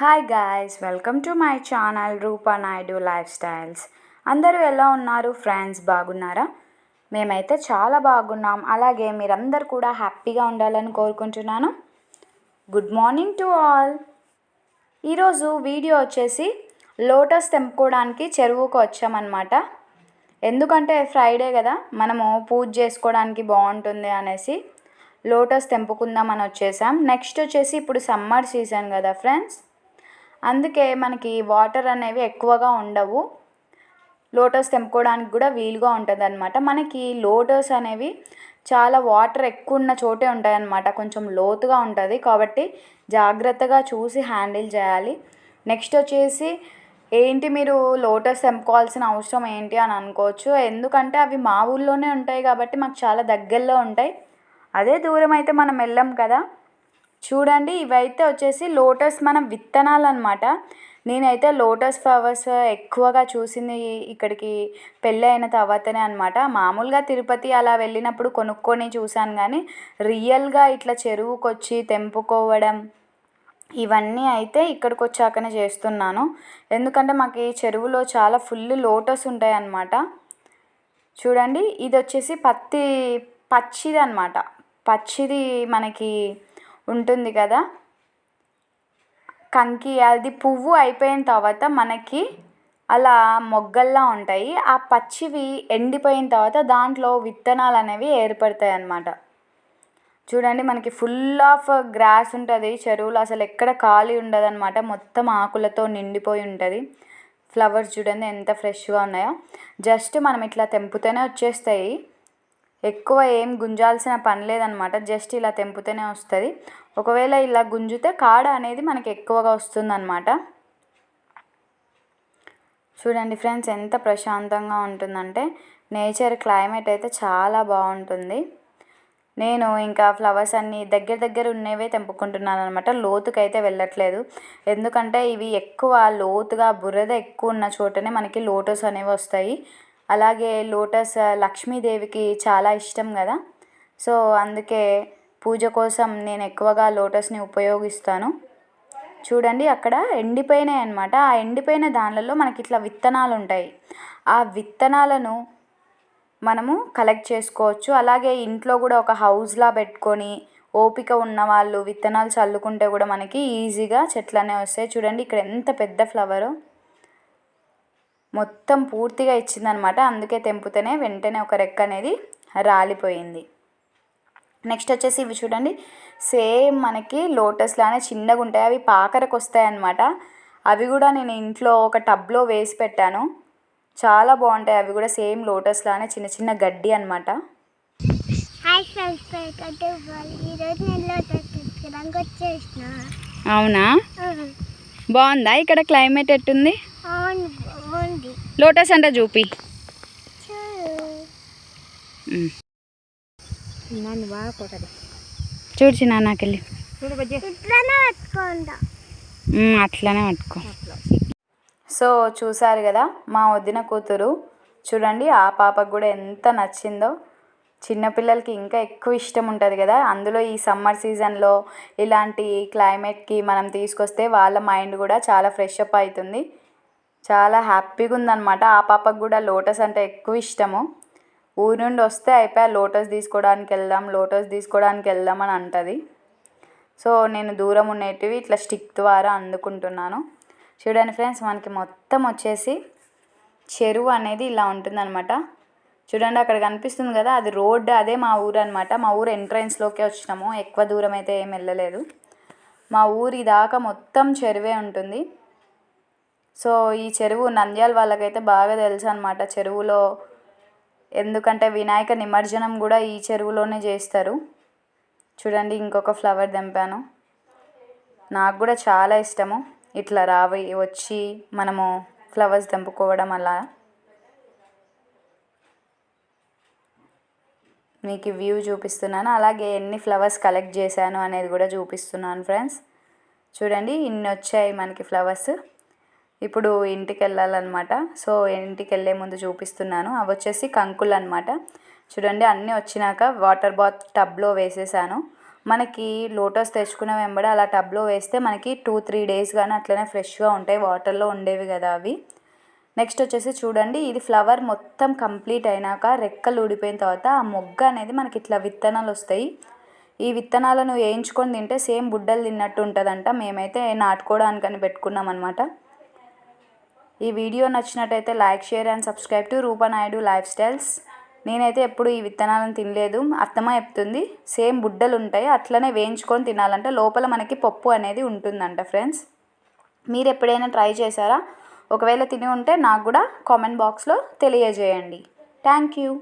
Hi guys welcome to my channel Roopa Naidu lifestyles అందరూ ఎలా ఉన్నారు? ఫ్రెండ్స్ బాగున్నారా? మేమైతే చాలా బాగున్నాం. అలాగే మీరందరూ కూడా హ్యాపీగా ఉండాలని కోరుకుంటున్నాను. గుడ్ మార్నింగ్ టు ఆల్ ఈరోజు వీడియో వచ్చేసి లోటస్ తెంపుకోవడానికి చెరువుకు వచ్చామన్నమాట. ఎందుకంటే ఫ్రైడే కదా మనము పూజ చేసుకోవడానికి బాగుంటుంది అనేసి లోటస్ తెంపుకుందామని వచ్చేసాం. నెక్స్ట్ వచ్చేసి ఇప్పుడు సమ్మర్ సీజన్ కదా ఫ్రెండ్స్ అందుకే మనకి వాటర్ అనేవి ఎక్కువగా ఉండవు. లోటస్ తెంపుకోవడానికి కూడా వీలుగా ఉంటుంది అనమాట మనకి లోటస్ అనేవి చాలా వాటర్ ఎక్కువ ఉన్న చోటే ఉంటాయన్నమాట. కొంచెం లోతుగా ఉంటుంది కాబట్టి జాగ్రత్తగా చూసి హ్యాండిల్ చేయాలి. నెక్స్ట్ వచ్చేసి ఏంటి మీరు లోటస్ తెంపుకోవాల్సిన అవసరం ఏంటి అని అనుకోవచ్చు. ఎందుకంటే అవి మా ఊళ్ళోనే ఉంటాయి కాబట్టి మాకు చాలా దగ్గరలో ఉంటాయి. అదే దూరం అయితే మనం వెళ్ళాం కదా. చూడండి ఇవైతే వచ్చేసి లోటస్ మనం విత్తనాలు అనమాట నేనైతే లోటస్ ఫ్లవర్స్ ఎక్కువగా చూసింది ఇక్కడికి పెళ్ళి అయిన తర్వాతనే అనమాట మామూలుగా తిరుపతి అలా వెళ్ళినప్పుడు కొనుక్కొని చూశాను కానీ రియల్గా ఇట్లా చెరువుకి వచ్చి తెంపుకోవడం ఇవన్నీ అయితే ఇక్కడికి వచ్చాకనే చేస్తున్నాను. ఎందుకంటే మాకు ఈ చెరువులో చాలా ఫుల్ లోటస్ ఉంటాయి అన్నమాట చూడండి ఇది వచ్చేసి పత్తి పచ్చిది అనమాట పచ్చిది మనకి ఉంటుంది కదా? కంకి అది పువ్వు అయిపోయిన తర్వాత మనకి అలా మొగ్గల్లా ఉంటాయి. ఆ పచ్చివి ఎండిపోయిన తర్వాత దాంట్లో విత్తనాలు అనేవి ఏర్పడతాయి అన్నమాట. చూడండి మనకి ఫుల్ ఆఫ్ గ్రాస్ ఉంటుంది. చెరువులో అసలు ఎక్కడ ఖాళీ ఉండదన్నమాట. మొత్తం ఆకులతో నిండిపోయి ఉంటుంది. ఫ్లవర్స్ చూడండి ఎంత ఫ్రెష్గా ఉన్నాయో. జస్ట్ మనం ఇట్లా తెంపుతూనే వచ్చేస్తాయి. ఎక్కువ ఏం గుంజాల్సిన పని లేదనమాట జస్ట్ ఇలా తెంపుతూనే వస్తుంది. ఒకవేళ ఇలా గుంజితే కాడ అనేది మనకి ఎక్కువగా వస్తుందన్నమాట. చూడండి ఫ్రెండ్స్ ఎంత ప్రశాంతంగా ఉంటుందంటే నేచర్ క్లైమేట్ అయితే చాలా బాగుంటుంది. నేను ఇంకా ఫ్లవర్స్ అన్నీ దగ్గర దగ్గర ఉన్నవే తెంపుకుంటున్నాను అనమాట లోతుకైతే వెళ్ళట్లేదు. ఎందుకంటే ఇవి ఎక్కువ లోతుగా బురద ఎక్కువ ఉన్న చోటనే మనకి లోటస్ అనేవి వస్తాయి. అలాగే లోటస్ లక్ష్మీదేవికి చాలా ఇష్టం కదా. సో అందుకే పూజ కోసం నేను ఎక్కువగా లోటస్ని ఉపయోగిస్తాను. చూడండి అక్కడ ఎండిపోయినాయి అనమాట ఆ ఎండిపోయిన దానిలలో మనకి ఇట్లా విత్తనాలు ఉంటాయి. ఆ విత్తనాలను మనము కలెక్ట్ చేసుకోవచ్చు. అలాగే ఇంట్లో కూడా ఒక హౌస్లా పెట్టుకొని ఓపిక ఉన్న వాళ్ళు విత్తనాలు చల్లుకుంటే కూడా మనకి ఈజీగా చెట్లనే వస్తాయి. చూడండి ఇక్కడ ఎంత పెద్ద ఫ్లవరు. మొత్తం పూర్తిగా ఇచ్చిందనమాట. అందుకే తెంపుతేనే వెంటనే ఒక రెక్క అనేది రాలిపోయింది. నెక్స్ట్ వచ్చేసి ఇవి చూడండి. సేమ్ మనకి లోటస్ లానే చిన్నగా ఉంటాయి. అవి పాకరకు వస్తాయి అన్నమాట అవి కూడా నేను ఇంట్లో ఒక టబ్లో వేసి పెట్టాను. చాలా బాగుంటాయి. అవి కూడా సేమ్ లోటస్ లానే చిన్న చిన్న గడ్డి అనమాట అవునా? బాగుందా? ఇక్కడ క్లైమేట్ ఎట్టుంది? లోటస్ అంటే చూపి చూడు నన్ను బాగా కొట్టదు. చూడు చిన్న నాకెళ్ళి. అట్లానే పట్టుకో. సో చూసారు కదా మా వదిన కూతురు. చూడండి ఆ పాపకు కూడా ఎంత నచ్చిందో. చిన్నపిల్లలకి ఇంకా ఎక్కువ ఇష్టం ఉంటుంది కదా. అందులో ఈ సమ్మర్ సీజన్లో ఇలాంటి క్లైమేట్కి మనం తీసుకొస్తే వాళ్ళ మైండ్ కూడా చాలా ఫ్రెష్ అప్ అవుతుంది. చాలా హ్యాపీగా ఉందన్నమాట ఆ పాపకు కూడా లోటస్ అంటే ఎక్కువ ఇష్టము ఊరి నుండి వస్తే అయిపోయా లోటస్ తీసుకోవడానికి వెళ్దాం లోటస్ తీసుకోవడానికి వెళ్దాం అని అంటుంది సో నేను దూరం ఉండేటివి ఇట్లా స్టిక్ ద్వారా అందుకుంటున్నాను. చూడండి ఫ్రెండ్స్ మనకి మొత్తం వచ్చేసి చెరువు అనేది ఇలా ఉంటుందన్నమాట చూడండి అక్కడ కనిపిస్తుంది కదా అది రోడ్ అదే మా ఊరు అనమాట మా ఊరు ఎంట్రన్స్లోకే వచ్చినాము. ఎక్కువ దూరం అయితే ఏం వెళ్ళలేదు. మా ఊరి దాకా మొత్తం చెరువే ఉంటుంది. సో ఈ చెరువు నంద్యాల వాళ్ళకైతే బాగా తెలుసు అనమాట చెరువులో ఎందుకంటే వినాయక నిమజ్జనం కూడా ఈ చెరువులోనే చేస్తారు. చూడండి ఇంకొక ఫ్లవర్ తెంపాను. నాకు కూడా చాలా ఇష్టము. ఇట్లా రావి వచ్చి మనము ఫ్లవర్స్ తెంపుకోవడం అలా. మీకు వ్యూ చూపిస్తున్నాను. అలాగే ఎన్ని ఫ్లవర్స్ కలెక్ట్ చేశాను అనేది కూడా చూపిస్తున్నాను ఫ్రెండ్స్. చూడండి ఇన్ని వచ్చాయి మనకి ఫ్లవర్స్. ఇప్పుడు ఇంటికి వెళ్ళాలన్నమాట సో ఇంటికి వెళ్ళే ముందు చూపిస్తున్నాను. అవి వచ్చేసి కంకులు అనమాట చూడండి అన్నీ వచ్చినాక వాటర్ బాత్ టబ్లో వేసేసాను. మనకి లోటస్ తెచ్చుకున్న వెంబడి అలా టబ్లో వేస్తే మనకి టూ త్రీ డేస్ కానీ అట్లనే ఫ్రెష్గా ఉంటాయి. వాటర్లో ఉండేవి కదా అవి. నెక్స్ట్ వచ్చేసి చూడండి ఇది ఫ్లవర్ మొత్తం కంప్లీట్ అయినాక రెక్కలు ఊడిపోయిన తర్వాత ఆ మొగ్గ అనేది మనకి ఇట్లా విత్తనాలు వస్తాయి. ఈ విత్తనాలను వేయించుకొని తింటే సేమ్ బుడ్డలు తిన్నట్టు ఉంటుందంట. మేమైతే నాటుకోవడానికని పెట్టుకున్నాం అనమాట ఈ వీడియో నచ్చినట్టయితే like share and subscribe to Roopa Naidu lifestyles. నేనైతే ఎప్పుడు ఈ విత్తనాలను తినలేదు. అత్తమ్మ చెప్తుంది సేమ్ బుడ్డలు ఉంటాయి అట్లనే వేయించుకొని తినాలంటే. లోపల మనకి పప్పు అనేది ఉంటుందంట ఫ్రెండ్స్. మీరు ఎప్పుడైనా ట్రై చేశారా? ఒకవేళ తిని ఉంటే నాకు కూడా కామెంట్ బాక్స్లో తెలియజేయండి. Thank you.